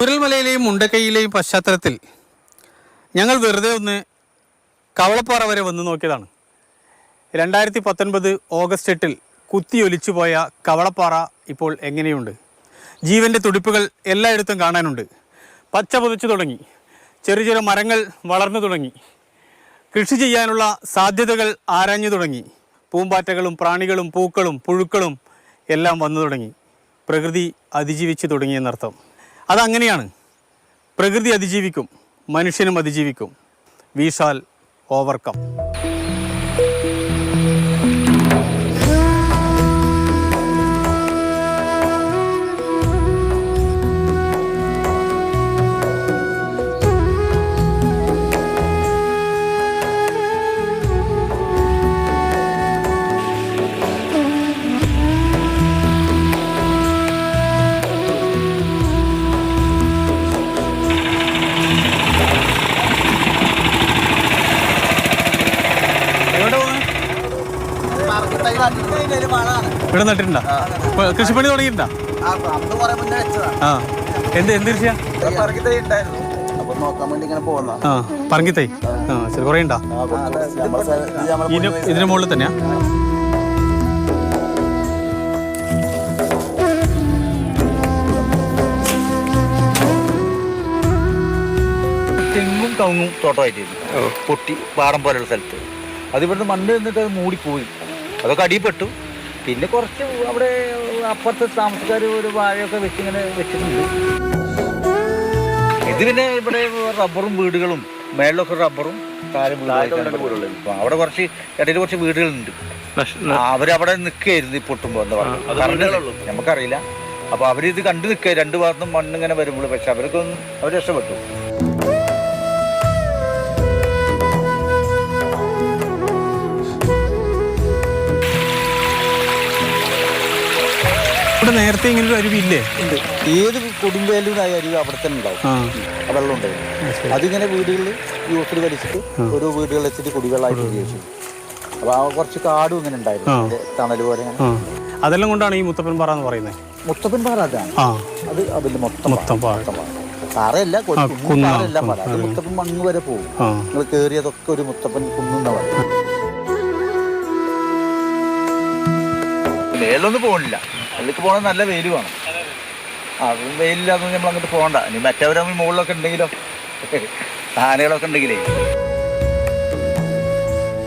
ചുരൽമലയിലെയും മുണ്ടക്കൈയിലെയും പശ്ചാത്തലത്തിൽ ഞങ്ങൾ വെറുതെ ഒന്ന് കവളപ്പാറ വരെ വന്ന് നോക്കിയതാണ്. രണ്ടായിരത്തി പത്തൊൻപത് ഓഗസ്റ്റ് എട്ടിൽ കുത്തിയൊലിച്ചു പോയ കവളപ്പാറ ഇപ്പോൾ എങ്ങനെയുണ്ട്? ജീവന്റെ തുടിപ്പുകൾ എല്ലായിടത്തും കാണാനുണ്ട്. പച്ച പുതച്ചു തുടങ്ങി. ചെറിയ ചെറിയ മരങ്ങൾ വളർന്നു തുടങ്ങി. കൃഷി ചെയ്യാനുള്ള സാധ്യതകൾ ആരാഞ്ഞു തുടങ്ങി. പൂമ്പാറ്റകളും പ്രാണികളും പൂക്കളും പുഴുക്കളും എല്ലാം വന്നു തുടങ്ങി. പ്രകൃതി അതിജീവിച്ചു തുടങ്ങിയെന്നർത്ഥം. അതങ്ങനെയാണ്. പ്രകൃതി അതിജീവിക്കും മനുഷ്യനും അതിജീവിക്കും. We shall overcome. ഇവിടെ നട്ടിട്ടുണ്ടോ? കൃഷിപ്പണി തുടങ്ങിയിട്ടുണ്ടോ? ആ എന്ത് എന്ത് കൃഷിയാ? അപ്പൊ നോക്കാൻ വേണ്ടി ഇങ്ങനെ പോകുന്ന ആ പറങ്കിത്തൈ. ആ ശരി കുറേ ഉണ്ടോ? ഇതിന് മുകളിൽ തന്നെയാ? തെങ്ങും കവുങ്ങും തോട്ടമായിട്ടിരുന്നു. പൊട്ടി പാടം പോലെയുള്ള സ്ഥലത്ത്. അത് ഇവിടുന്ന് മണ്ണ് നിന്നിട്ട് അത് മൂടിപ്പോയി. അതൊക്കെ അടിപ്പെട്ടു പിന്നെ കുറച്ച് അവിടെ അപ്പുറത്തെ താമസക്കാർ ഒരു വാഴയൊക്കെ വെച്ച് ഇങ്ങനെ വെച്ചിട്ടുണ്ട്. ഇത് പിന്നെ ഇവിടെ റബ്ബറും വീടുകളും മേളിലൊക്കെ റബ്ബറും അവിടെ കുറച്ച് ഇടയിൽ കുറച്ച് വീടുകളുണ്ട്. അവരവിടെ നിൽക്കുകയായിരുന്നു ഈ പൊട്ടുമ്പോ എന്താ പറയുക. നമുക്കറിയില്ല. അപ്പൊ അവരിത് കണ്ടു നിൽക്കുക. രണ്ടു ഭാഗത്തും മണ്ണിങ്ങനെ വരുമ്പോൾ പക്ഷെ അവർക്കൊന്നും അവർ രക്ഷപ്പെട്ടു. ഇവിടെ നേരത്തെ ഇങ്ങനെ ഒരു അരുവില്ലേ ഉണ്ട്. ഏത് കൊടുമ്പേലും അരുവി അവിടെ തന്നെ ഉണ്ടാവും. ആ. ആ വെള്ളം ഉണ്ടാവും അതിങ്ങനെ വീടുകളിൽ യൂസിൽ വലിച്ചിട്ട് ഓരോ വീടുകളിൽ വെച്ചിട്ട് കുടിവെള്ളമായിട്ട് ഉപയോഗിച്ചു. അപ്പൊ ആ കുറച്ച് കാടും ഇങ്ങനെ ഉണ്ടായിരുന്നു. തണൽ പോലെ ഇങ്ങനെ. ആ. അതെല്ലാം കൊണ്ടാണ് ഈ മുത്തപ്പൻ പാറ എന്ന് പറയുന്നത്? മുത്തപ്പൻ പാറ അതാണ്. ആ. അത് അതിന്റെ മൊത്തം മൊത്തം പാറ. പാറയല്ല ആ, കുന്നാ. പാറയല്ല പാറ. അത് മുത്തപ്പൻ മണ്ണ് വരെ പോകും. ആ. നിങ്ങൾ കേറിയതൊക്കെ ഒരു മുത്തപ്പൻ കുന്നുന്ന പറയും. മേലൊന്നും പോകണില്ല അതിലേക്ക് പോകണത് നല്ല വെയിൽ വേണം അത് വെയിലില്ലാതെ നമ്മൾ അങ്ങോട്ട് പോകണ്ട ഇനി മറ്റവരാകുമ്പോൾ മുകളിലൊക്കെ ഉണ്ടെങ്കിലോ? ആനകളൊക്കെ ഉണ്ടെങ്കിലേ.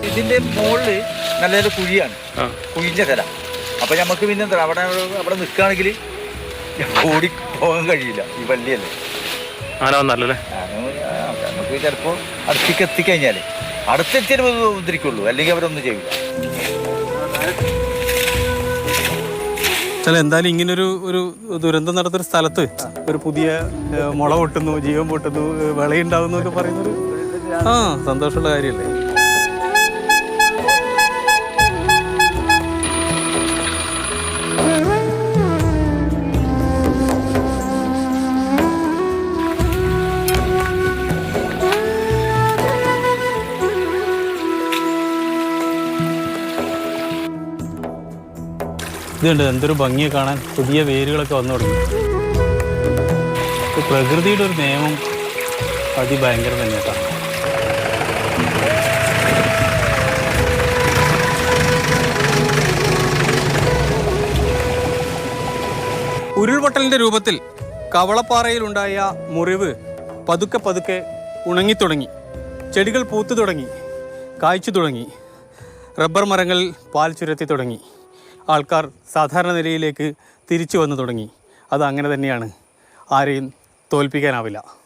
ഇതിന്റെ മുകളിൽ നല്ലൊരു കുഴിയാണ്. കുഴിഞ്ഞ കല അപ്പൊ നമുക്ക് പിന്നെ എന്താ അവിടെ അവിടെ നിൽക്കുകയാണെങ്കിൽ ഓടി പോകാൻ കഴിയില്ല. ഈ പള്ളിയല്ലേ. ആന വന്നല്ലേ ആ, നമുക്ക് ചിലപ്പോൾ അടുത്തേക്ക് എത്തിക്കഴിഞ്ഞാൽ അടുത്തെത്തിയാൽ ഉദ്ധരിക്കുള്ളൂ അല്ലെങ്കിൽ അവരൊന്നും ചെയ്യില്ല ചില എന്തായാലും ഇങ്ങനൊരു ഒരു ദുരന്തം നടത്തുന്ന സ്ഥലത്ത് ഒരു പുതിയ മുള പൊട്ടുന്നു ജീവൻ പൊട്ടുന്നു വിളയുണ്ടാവുന്നു എന്നൊക്കെ പറയുന്നൊരു ആ സന്തോഷമുള്ള കാര്യമല്ലേ? ഇതുണ്ട്. എന്തൊരു ഭംഗിയെ കാണാൻ. പുതിയ വേരുകളൊക്കെ വന്നു തുടങ്ങി. പ്രകൃതിയുടെ ഒരു നിയമം. അതിഭയങ്കര തന്നെ കേട്ടോ ഉരുൾപൊട്ടലിന്റെ രൂപത്തിൽ കവളപ്പാറയിലുണ്ടായ മുറിവ് പതുക്കെ പതുക്കെ ഉണങ്ങിത്തുടങ്ങി. ചെടികൾ പൂത്തു തുടങ്ങി. കായ്ച്ചു തുടങ്ങി. റബ്ബർ മരങ്ങളിൽ പാൽ ചുരത്തി തുടങ്ങി. ആൾക്കാർ സാധാരണ നിലയിലേക്ക് തിരിച്ചു വന്നു തുടങ്ങി. അത് അങ്ങനെ തന്നെയാണ്. ആരെയും തോൽപ്പിക്കാനാവില്ല.